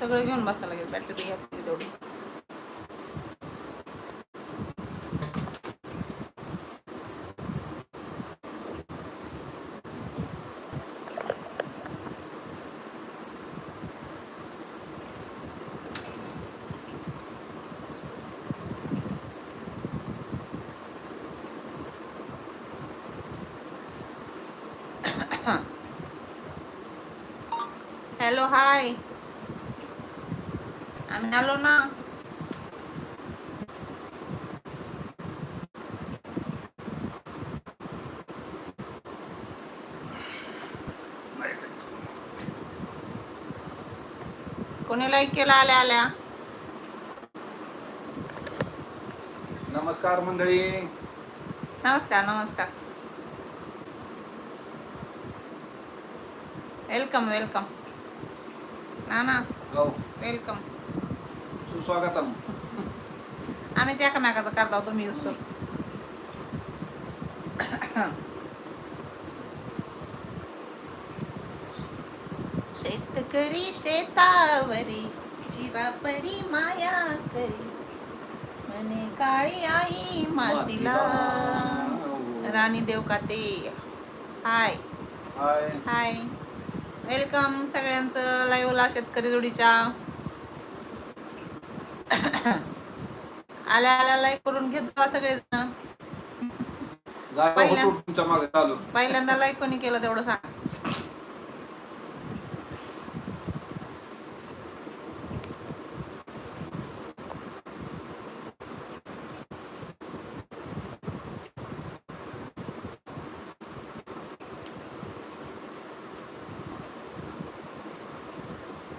सगळं घेऊन बसायला लागेल. बॅटरी घ्या तेवढी. हॅलो हाय आम्ही आलो ना. कोणी लाईक केला आल्या आल्या? नमस्कार मंडळी. नमस्कार नमस्कार. वेलकम वेलकम ना ना हो वेलकम सुस्वागतम आम्हीच एकामेकाचं करता तुम्ही यूज तर शेतकरी शेतावरी जीवापरी माया करी म्हणे काळी आई मातीला राणी देव का ते हाय हाय हाय वेलकम सगळ्यांचं लाईव्हला शेतकरी जोडीच्या. आल्या आल्या लाईक करून घेत जावा सगळेजण. पहिल्यांदा लाईक कोणी केलं तेवढं सांग.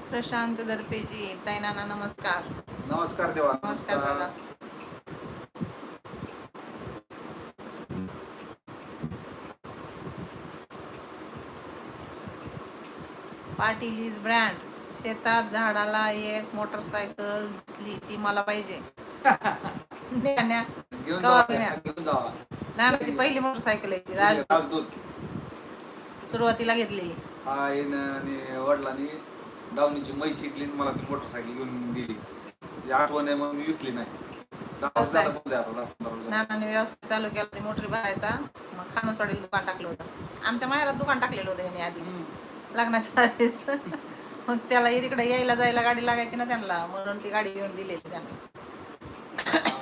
प्रशांत दर्पेजी ताई नाना नमस्कार. नमस्कार देवा. नमस्कार दादा. पाटील इज ब्रँड शेतात झाडाला एक मोटरसायकल दिसली ती मला पाहिजे. नानाची पहिली मोटरसायकल आहे सुरुवातीला घेतलेली. आणि वडिलांनी दावणीची म्हैस शिकली मला ती मोटरसायकल घेऊन दिली. आठवण आहे म्हणून मी विकली नाही. दहा व्यवसाय. झालं बंद आहे आता, दहा पंधरा वर्ष झालं. नानाने व्यवसाय चालू केला ते मोटरी भरायचा. मग खानसवाडीला दुकान टाकलं होतं. आमच्या माहेरात दुकान टाकलेलं होतं याने आधी. हम्म. लग्नाच्या आधीच. मग त्याला तिकडे यायला जायला गाडी लागायची ना त्यांना म्हणून ती गाडी घेऊन दिलेली त्यांना.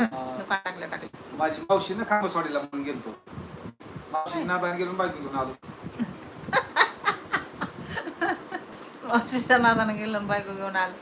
अं, दुकान टाकलं टाकलं. माझी मावशी ना खांबसवाडीला म्हणून गेलतो. मावशी नादाने गेलो बायको घेऊन आलो. मावशीच्या नादानं गेलो आणि बायको घेऊन आलो